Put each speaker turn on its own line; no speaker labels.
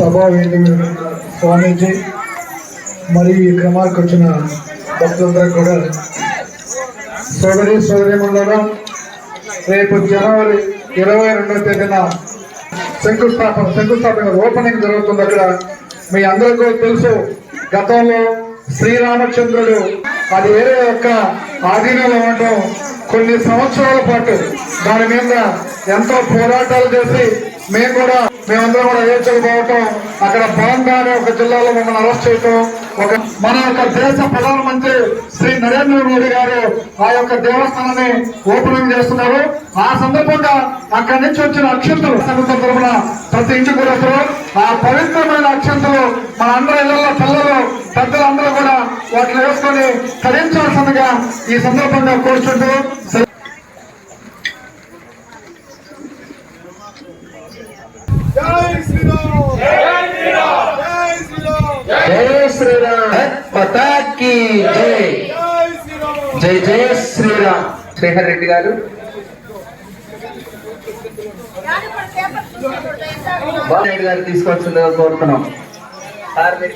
సభా వేదిక స్వామీజీ మరి ఈ క్రమానికి వచ్చిన భక్తులందరూ కూడా సోదరి సోదరిమణులలో రేపు జనవరి ఇరవై రెండవ తేదీన శంకుస్థాపన శంకుస్థాపన ఓపెనింగ్ జరుగుతుంది అక్కడ. మీ అందరికీ తెలుసు గతంలో శ్రీరామచంద్రుడు అది వేరే యొక్క ఆధీనంలో ఉండటం కొన్ని సంవత్సరాల పాటు దాని మీద ఎంతో పోరాటాలు చేసి మేము కూడా మేమందరం కూడా అయోధ్యకపోవటం అక్కడ బాంగా అనే ఒక జిల్లాలో మమ్మల్ని అరెస్ట్ చేయటం ఒక మన యొక్క దేశ ప్రధానమంత్రి శ్రీ నరేంద్ర మోడీ గారు ఆ యొక్క దేవస్థానాన్ని ఓపెనింగ్ చేస్తున్నారు. ఆ సందర్భంగా అక్కడి నుంచి వచ్చిన అక్షంతులు సంఘం తరఫున ప్రతి ఇంటి కూడా ఆ పవిత్రమైన అక్షంతులు మన అందరి ఇళ్ళలో పిల్లలు పెద్దలందరూ కూడా వాటిని వేసుకొని ధరించాల్సిందిగా ఈ సందర్భంగా కోరుచుంటూ
జై శ్రీరామ్.
పతాకి జై.
జై శ్రీరామ్.
జై జై శ్రీరామ్. శ్రీహర్ రెడ్డి గారు. బాలరెడ్డి గారు తీసుకొచ్చిందిగా కోరుతున్నాం. సార్ మీరు